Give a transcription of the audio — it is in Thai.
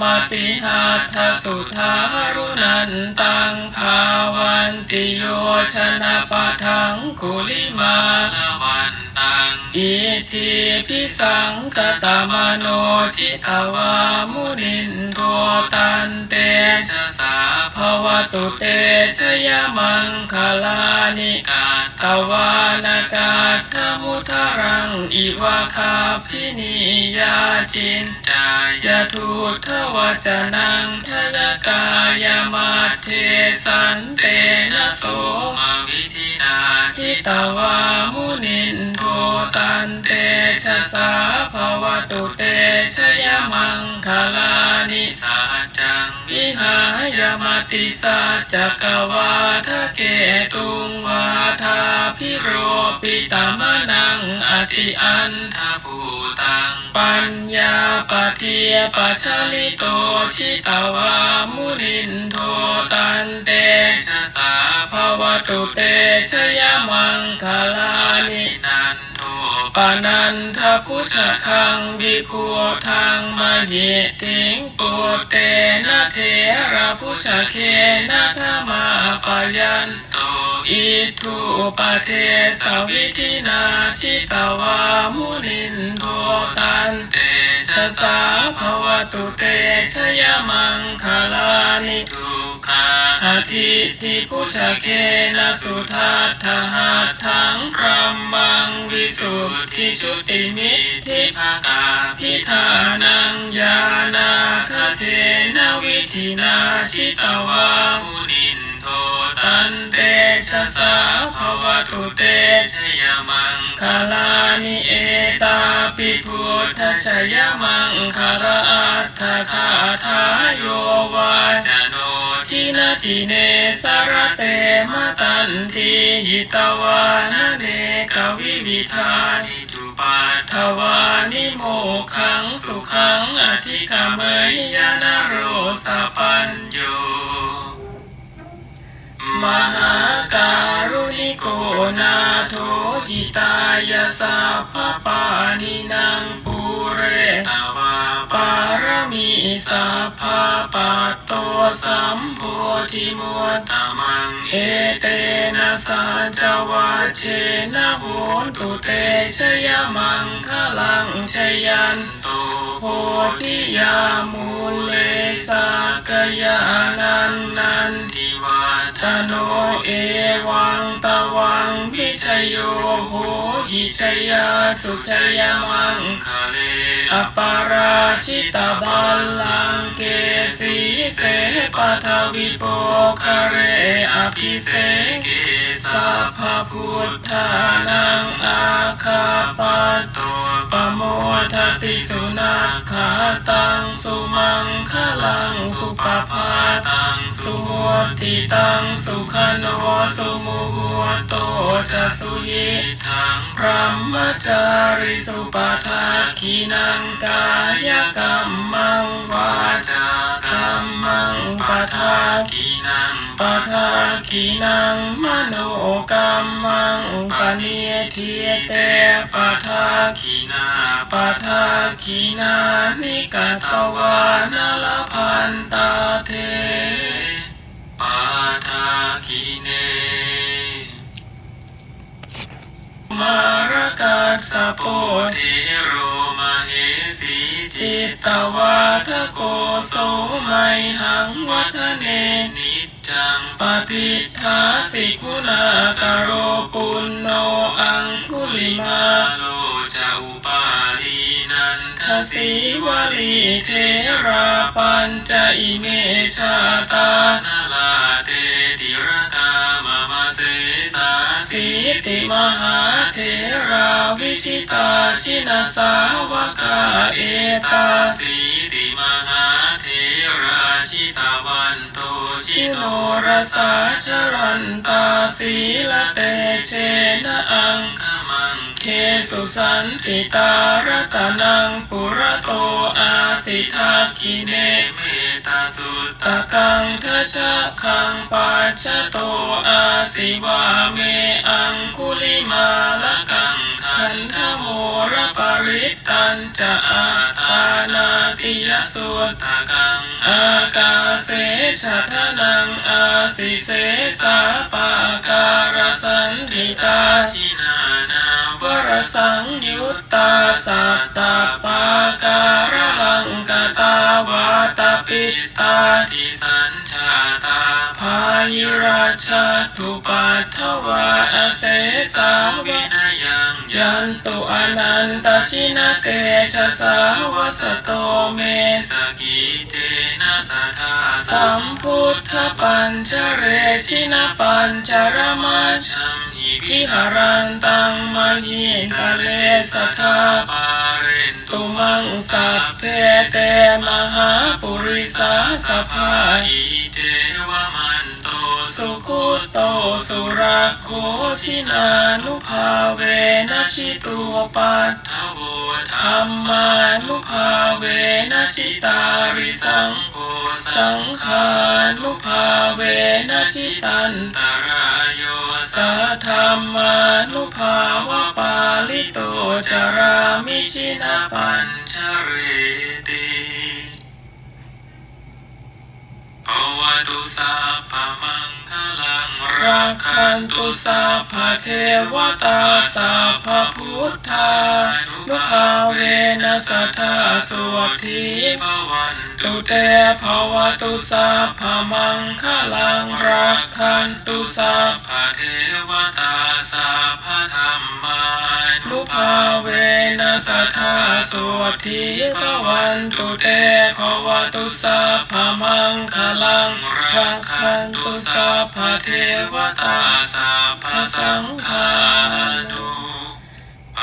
มติหัตถสุทารุนันตังภาวันติโยชนะปะทังกุลิมาละวันตังอิทิพิสังกตมโนจิตวามุนินโทตันเตชะสาภวตุเตชยมังคลานิกา ตวานากาธมุทรังอิวาคาพินิยาจินจายยทูทวจนังทยกายมาเทสันเตนะโสมาวิธินาชิตวามุนินโทตันเตชะสาภวตุเตชยมังคลาายมติสัจจกวาทะเกตุงวาทาพิโรปิตามนังอติอันทาภูตังปัญญาปเทียปัชลิโตชิตวามุนินโทตันเตชะสาภวตุเตชย ปานันทพุชคังวิภูทางมาเยติงปุเตนะเทระพุชเคนะธรรมาปยันโตอิทุปเทสวิธินาชิตวามุนินโทตันเตชะชะสาภวตุเตชยมังคลานิทุ กขาอาทิทิพุชเคนะสุทัตถหัตถังพรหมังวิสุทธิชุติมิทิภากาพิธานังยานาคเทนวิธินาชิตวามุนินโทตัตันเตชะสาภวตุเตชยมังคาลานิเอตาปิพุทธชยมังคาราอัตถคาทายโยวาจโทินาทิเนสารเตมตันติหิตวานเนกวิวิธานิจุปาทวานิโมขังสุขังอธิกามยยานโรสปัญโยมหาการุณิโกนาโทหิตายาสัพพปานินางปุ สัพพะปัตโตสัมโพธิมุตตมังเอเตนะสัจวัชเชนะโหตุเตชยมังคลังชยันโตโพธิยามูเลสากยานันนันทิวาตโนเอวังตวังวิ ชโยโหหิชยาสุชยมังคะเลอปาราชิตาบัลลังเกสีเสปัทวิโปคะเรอภิเสกเกสัพพพุทธานังอาคาปโตป โมทติสุนัขขาตังสุมังคลังสุปปาตังสุโมติตังสุขโนสุมุหโตจะสุยิทังพรหมจาริสุปทาคีนังกายกรรมังวาจากรรมังปทากีนัง ปทาคีนังมโนกรรมังปณิเทีเตปทากีนาปทาคีนานิกาตวานลพันตาเทปาทากีเนมารกาสะโปเทโรมาเฮสีจิตตวาทโกโสไมหังวัฒเนนิจ จังปฏิทาสิกุณาการโรปุณโนอังคุลิมาโลจะอุปาลีนันทสีวลีเทราปัญจอิเมชาตานาลาเตติรกามามาเสสาสีติมหาเทราวิชิตาชินาสาวกาเอตาสี โนรสาชรันตาสีละเตเชนะอังขมังเคสุสันติตารตนังปุระโตอาสิทาคิเนเมตาสุตตะกังทชะคังปัจจโตอาสิวาเมอังคุลิมาละกังขันธโมระปริตตันจะอาตานาติยสุตตะกัง อากาเสชะทนังอาสิเสสาปาการสันทิตาชินานาวรสังยุตตาสัตตาปาการลังกตาวาตปิตตาติสัญชาตาพายิราชาตุปัทถวาอเสสาวินายัง ยันตุอนันตชินเตชะสาวสโตเมสกิเจนะสัทธาสัมพุทธปัญจเรชินปัญจรมัชัมหิพิหารันตังมหิทะเลสัทธาปาเรนตุมังสัพเพเตมหาปุริสาสภาอิเต สุขุโตสุรักโขชินานุภาเวนะชิตุปัตทโวธรรมานุภาเวนะชิตาริสังโฆสังขานุภาเวนะชิตันตรายโยสัทธรรมานุภาวะปาลิโตจารามิชินาปัปั ตุสัพพมังคลังรักขันตุสัพพเทวตาสัพพพุทธา นุภาเวนะสัทธาสวัสดีภวันตุเตภวตุสัพพะมังคลังรักขันตุสัพพเทวตาสัพพธรรมานุภาเวนะสัทธาสวัสดีภวันตุเตภวตุสัพพะมังคลังรักขันตุสัพพเทวตาสัพพสังฆานุภ